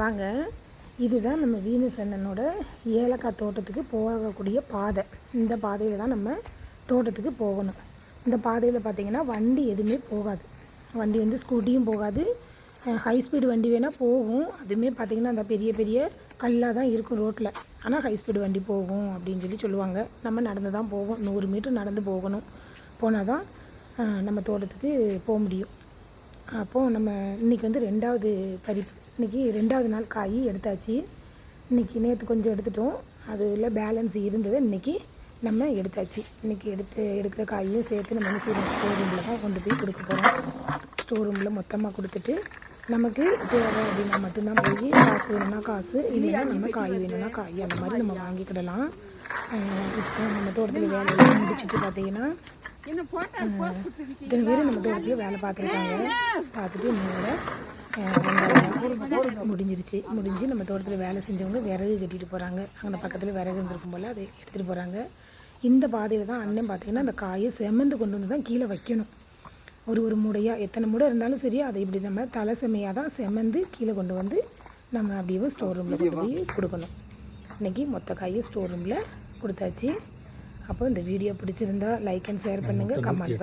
வாங்க. இதுதான் நம்ம வீனஸ் அண்ணனோட ஏலக்காய் தோட்டத்துக்கு போகக்கூடிய பாதை. இந்த பாதையில் தான் நம்ம தோட்டத்துக்கு போகணும். இந்த பாதையில் பார்த்திங்கன்னா வண்டி எதுவுமே போகாது. வண்டி வந்து ஸ்கூட்டியும் போகாது. ஹை ஸ்பீடு வண்டி வேணால் போகும். அதுவுமே பார்த்தீங்கன்னா அந்த பெரிய பெரிய கல்லாக தான் இருக்கும் ரோட்டில் ஆனால் ஹை ஸ்பீடு வண்டி போகும் அப்படின்னு சொல்லி சொல்லுவாங்க. நம்ம நடந்து தான் போவோம். நூறு மீட்டர் நடந்து போகணும். போனால் தான் நம்ம தோட்டத்துக்கு போக முடியும். அப்போது நம்ம இன்றைக்கி வந்து ரெண்டாவது பறிப்பு இன்றைக்கி ரெண்டாவது நாள் காய் எடுத்தாச்சு. இன்றைக்கி நேற்று கொஞ்சம் எடுத்துட்டோம். அதில் பேலன்ஸ் இருந்தது இன்றைக்கி நம்ம எடுத்தாச்சு. இன்றைக்கி எடுத்து எடுக்கிற காயையும் சேர்த்து நம்ம என்ன செய்யணும் ஸ்டோர் ரூமில் தான் கொண்டு போய் கொடுக்க போகிறோம் ஸ்டோர் ரூமில் மொத்தமாக கொடுத்துட்டு நமக்கு தேவை அப்படின்னா மட்டும்தான் போய் காசு வேணும்னா காசு இல்லைன்னா நம்ம காய் வேணும்னா காய். அந்த மாதிரி நம்ம வாங்கிக்கிடலாம். இப்போ நம்ம தோட்டத்தில் வேலையெல்லாம் முடிச்சுட்டு பார்த்தீங்கன்னா இத்தனை பேர் நம்ம தோட்டத்தில் வேலை பார்த்துருக்காங்க. பார்த்துட்டு இன்னோட முடிஞ்சிருச்சு. முடிஞ்சு நம்ம தோட்டத்தில் வேலை செஞ்சவங்க விறகு கட்டிட்டு போகிறாங்க அங்கே பக்கத்தில் விறகு இருந்திருக்கும் போல் அதை எடுத்துகிட்டு போகிறாங்க இந்த பாதையில் தான் அண்ணன் பார்த்தீங்கன்னா அந்த காயை செமந்து கொண்டு வந்து தான் கீழே வைக்கணும். ஒரு ஒரு மூடையாக எத்தனை மூடை இருந்தாலும் சரி அதை இப்படி நம்ம தலை செமையாக தான் செமந்து கீழே கொண்டு வந்து நம்ம அப்படியே ஸ்டோர் ரூமில் கொண்டு போய் கொடுக்கணும். இன்றைக்கி மொத்த காயை ஸ்டோர் ரூமில் கொடுத்தாச்சு. அப்போ இந்த வீடியோ பிடிச்சிருந்தா லைக் அண்ட் ஷேர் பண்ணுங்கள் கமெண்ட்